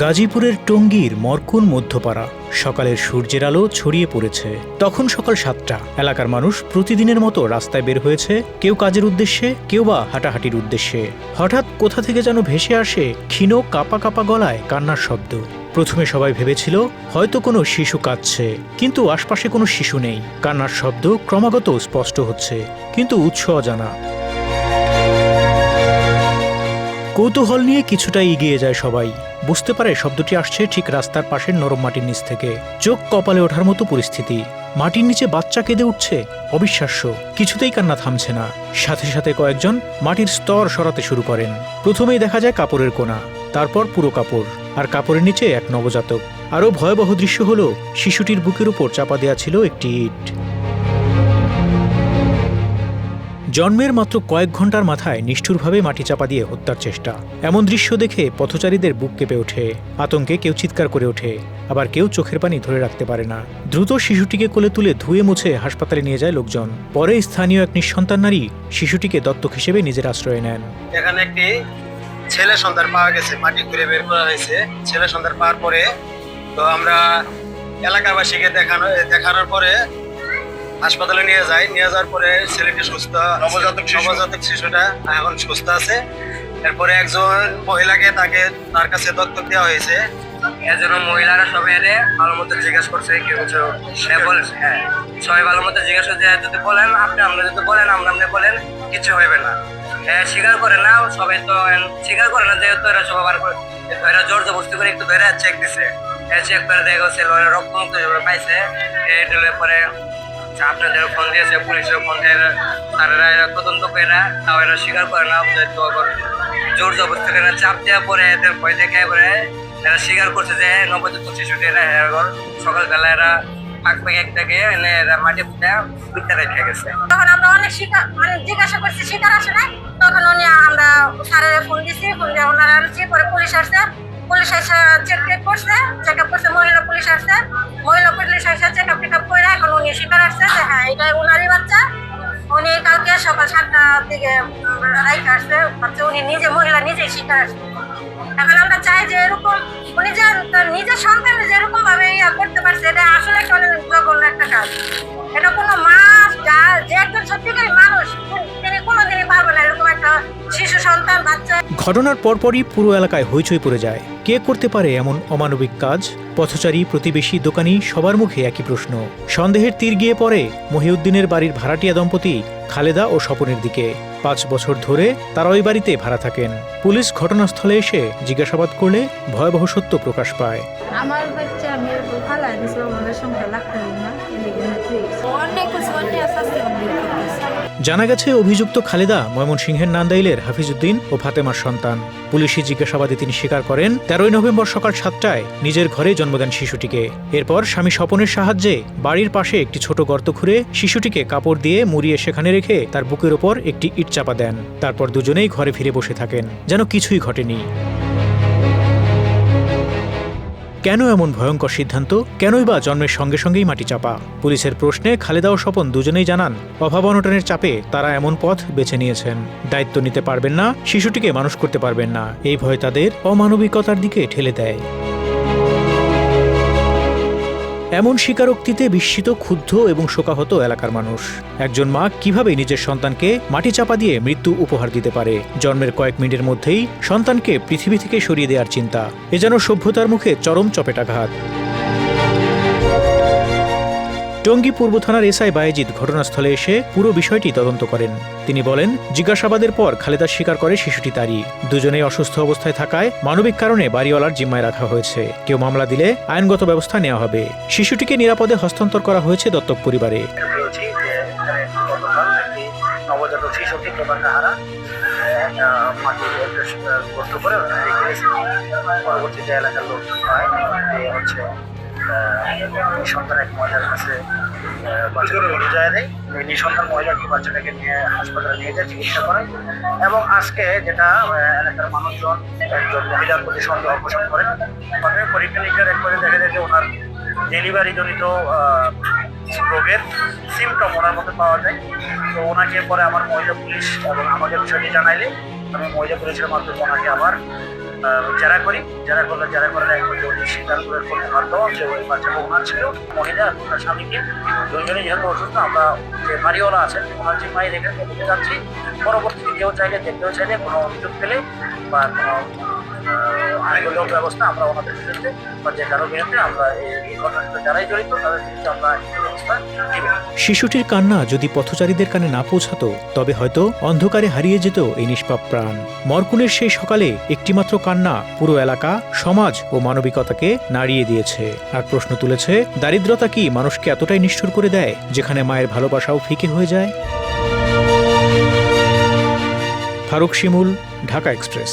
গাজীপুরের টঙ্গীর মরকুন মধ্যপাড়া। সকালের সূর্যের আলো ছড়িয়ে পড়েছে। তখন সকাল সাতটা। এলাকার মানুষ প্রতিদিনের মতো রাস্তায় বের হয়েছে। কেউ কাজের উদ্দেশ্যে, কেউ বা হাঁটাহাঁটির উদ্দেশ্যে। হঠাৎ কোথা থেকে যেন ভেসে আসে ক্ষীণ কাপা কাপা গলায় কান্নার শব্দ। প্রথমে সবাই ভেবেছিল, হয়তো কোনো শিশু কাঁদছে। কিন্তু আশপাশে কোনো শিশু নেই। কান্নার শব্দ ক্রমাগত স্পষ্ট হচ্ছে। কিন্তু উৎস অজানা কৌতূহল নিয়ে কিছুটা এগিয়ে যায় সবাই। বুঝতে পারে শব্দটি আসছে ঠিক রাস্তার পাশের নরম মাটির নিচ থেকে। চোখ কপালে ওঠার মতো পরিস্থিতি। মাটির নিচে বাচ্চা কেঁদে উঠছে? অবিশ্বাস্য। কিছুতেই কান্না থামছে না। সাথে সাথে কয়েকজন মাটির স্তর সরাতে শুরু করেন। প্রথমেই দেখা যায় কাপড়ের কোনা তারপর পুরো কাপড়, আর কাপড়ের নিচে এক নবজাতক। আরও ভয়াবহ দৃশ্য হলো, শিশুটির বুকের উপর চাপা দেওয়া ছিল একটি ইট। জন্মের মাত্র কয়েক ঘণ্টার মাথায় নিষ্ঠুরভাবে মাটি চাপা দিয়ে হত্যার চেষ্টা। এমন দৃশ্য দেখে পথচারীদের বুক কেঁপে ওঠে। আতঙ্কে কেউ চিৎকার করে ওঠে। আবার কেউ চোখের পানি ধরে রাখতে পারে না। দ্রুত শিশুটিকে কোলে তুলে ধুয়ে মুছে হাসপাতালে নিয়ে যায় লোকজন। পরে স্থানীয় এক নিঃসন্তান নারী শিশুটিকে দত্তক হিসেবে নিজের আশ্রয় নেন। এখানে একটি ছেলে সন্তান পাওয়া গেছে, মাটি ঘুরে বের করা হয়েছে। ছেলে সন্তান পাওয়ার পরে তো আমরা এলাকাবাসীকে দেখানো দেখানোর পরে হাসপাতালে নিয়ে যাই নিয়ে যাওয়ার পরে ছেলেটি সুস্থ নবজাতক নবজাতক শিশুটা এখন সুস্থ আছে। এরপরে একজন মহিলাকে তাকে তার কাছে দত্তক দেওয়া হয়েছে। এর জন্য মহিলারা সবাই এলে ভালো মতো জিজ্ঞেস করছে কেউ কিছু হ্যাঁ বলে হ্যাঁ সবাই ভালো মতো জিজ্ঞেস করছে যদি বলেন আপনি আমরা যদি বলেন আমরা আপনি বলেন কিছু হইবে না। হ্যাঁ স্বীকার করে না সবাই তো স্বীকার করে না যেহেতু এরা সবাই বার করে এরা জোর জবরদস্তি করে একটু ধরে চেক দিছে। চেক করে দেখা গেছে রক্ত মুক্ত পাইছে। এটা পরে আপনাদের ফোন দিয়েছে পুলিশের ফোন দিয়ে তারা এরা তদন্ত করে তাও এরা স্বীকার করে না আবার জোর জবরদস্তি করে চাপ দেওয়া পরে এদের ভয় দেখে পরে এরা স্বীকার করছে যে নবজাতক শিশুটি এরা এরকম সকালবেলা এরা ফাঁক একটাকে এনে এরা মাটি ফুটে রেখে গেছে। তখন আমরা অনেক শিকার মানে জিজ্ঞাসা করছি শিকার আসে নাই? তখন উনি আমরা স্যারের ফোন দিছি, ফোন দিয়ে ওনারা আনছি, পরে পুলিশ আসছে। পুলিশ এসে চেক করছে চেক আপ করছে, মহিলা পুলিশ আসছে। মহিলা পুলিশ এসে চেক আপ টেক আপ করে এখন উনি শিকার আসছে যে হ্যাঁ এটা ওনারই বাচ্চা। উনি কালকে সকাল সাতটার দিকে রাইখে আসছে বাচ্চা উনি নিজে, মহিলা নিজেই শিকার আসছে। এখন আমরা চাই যে এরকম উনি যে তার নিজের সন্তান যে এরকম ভাবে ইয়া করতে পারছে, এটা আসলে অনেক জঘন্য একটা কাজ। এটা কোনো মা যা, যে একজন সত্যিকারী মানুষ, তিনি কোনোদিনই পারবে না এরকম একটা শিশু সন্তান, বাচ্চা ঘটনার পরপরই পুরো এলাকায় হইচই পড়ে যায়। কে করতে পারে এমন অমানবিক কাজ? পথচারী, প্রতিবেশী, দোকানি, সবার মুখে একই প্রশ্ন। সন্দেহের তীর গিয়ে পড়ে মহিউদ্দিনের বাড়ির ভাড়াটিয়া দম্পতি খালেদা ও স্বপনের দিকে। পাঁচ বছর ধরে তারা ওই বাড়িতে ভাড়া থাকেন। পুলিশ ঘটনাস্থলে এসে জিজ্ঞাসাবাদ করলে ভয়াবহ সত্য প্রকাশ পায়। আমার বাচ্চা সংখ্যা লাগতে না। জানা গেছে, অভিযুক্ত খালেদা ময়মনসিংহের নান্দাইলের হাফিজউদ্দিন ও ফাতেমার সন্তান। পুলিশি জিজ্ঞাসাবাদে তিনি স্বীকার করেন, তেরোই নভেম্বর সকাল সাতটায় নিজের ঘরে জন্ম দেন শিশুটিকে। এরপর স্বামী স্বপনের সাহায্যে বাড়ির পাশে একটি ছোট গর্ত খুঁড়ে শিশুটিকে কাপড় দিয়ে মুড়িয়ে সেখানে রেখে তার বুকের ওপর একটি ইট চাপা দেন। তারপর দুজনেই ঘরে ফিরে বসে থাকেন। যেন কিছুই ঘটেনি। কেন এমন ভয়ঙ্কর সিদ্ধান্ত? কেনই বা জন্মের সঙ্গে সঙ্গেই মাটি চাপা? পুলিশের প্রশ্নে খালেদা ও স্বপন দুজনেই জানান, অভাব অনটনের চাপে তারা এমন পথ বেছে নিয়েছেন। দায়িত্ব নিতে পারবেন না, শিশুটিকে মানুষ করতে পারবেন না। এই ভয় তাদের অমানবিকতার দিকে ঠেলে দেয়। এমন স্বীকারোক্তিতে বিস্মিত, ক্ষুব্ধ এবং শোকাহত এলাকার মানুষ। একজন মা কীভাবে নিজের সন্তানকে মাটি চাপা দিয়ে মৃত্যু উপহার দিতে পারে? জন্মের কয়েক মিনিটের মধ্যেই সন্তানকে পৃথিবী থেকে সরিয়ে দেওয়ার চিন্তা। এ যেন সভ্যতার মুখে চরম চপেটাঘাত। টঙ্গী পূর্ব থানার এসআই বায়েজিদ ঘটনাস্থলে এসে পুরো বিষয়টি তদন্ত করেন। তিনি বলেন, জিজ্ঞাসাবাদের পর খালেদা স্বীকার করে শিশুটি তারই। দুজনেই অসুস্থ অবস্থায় থাকায় মানবিক কারণে বাড়িওয়ালার জিম্মায় রাখা হয়েছে। কেউ মামলা দিলে আইনগত ব্যবস্থা নেওয়া হবে। শিশুটিকে নিরাপদে হস্তান্তর করা হয়েছে দত্তক পরিবারে। পরবর্তীতে এলাকার লোক পায়। হচ্ছে নিঃসন্তান এক মহিলার কাছে বাচ্চাকে নিয়ে যায় দেয় এই নিঃসন্তান মহিলাকে বাচ্চাটাকে নিয়ে হাসপাতালে নিয়ে যায়, চিকিৎসা করে। এবং আজকে যেটা এলাকার মানুষজন, একজন মহিলার প্রতি সন্দেহ পোষণ করে, তবে পরীক্ষা একবারে দেখা যায় যে ওনার ডেলিভারি জনিত রোগের সিমটম ওনার মধ্যে পাওয়া যায়। তো ওনাকে পরে আমার মহিলা পুলিশ এবং আমাকে বিষয়টি জানাইলে, আমি মহিলা পুলিশের মাধ্যমে ওনাকে আবার জেরা করি, যারা করলে যারা করলে একমাত্র স্বীকার করে করতে বাধ্য যে ওই বাচ্চা ওনার ছিল, মহিলা ওনার স্বামীকে দুজনে যেহেতু অসুস্থ, আমরা যে মারিওয়ালা আছেন, ওনার যে মায়ের রেখে যাচ্ছি, পরবর্তীতে কেউ চাইলে দেখতেও চাইলে কোনো অভিযোগ পেলে বা কোনো ব্যবস্থা আমরা ওনাদের বিরুদ্ধে বা যে বিরুদ্ধে আমরা এই ঘটনাটা যারাই জড়িত, তাদের বিরুদ্ধে আমরা শিশুটির কান্না যদি পথচারীদের কানে না পৌঁছাতো, তবে হয়তো অন্ধকারে হারিয়ে যেত এই নিষ্পাপ প্রাণ। মরকুলের সেই সকালে একটিমাত্র কান্না পুরো এলাকা, সমাজ ও মানবিকতাকে নাড়িয়ে দিয়েছে। আর প্রশ্ন তুলেছে, দারিদ্রতা কি মানুষকে এতটাই নিষ্ঠুর করে দেয়, যেখানে মায়ের ভালোবাসাও ফিকে হয়ে যায়? ফারুক শিমুল, ঢাকা এক্সপ্রেস।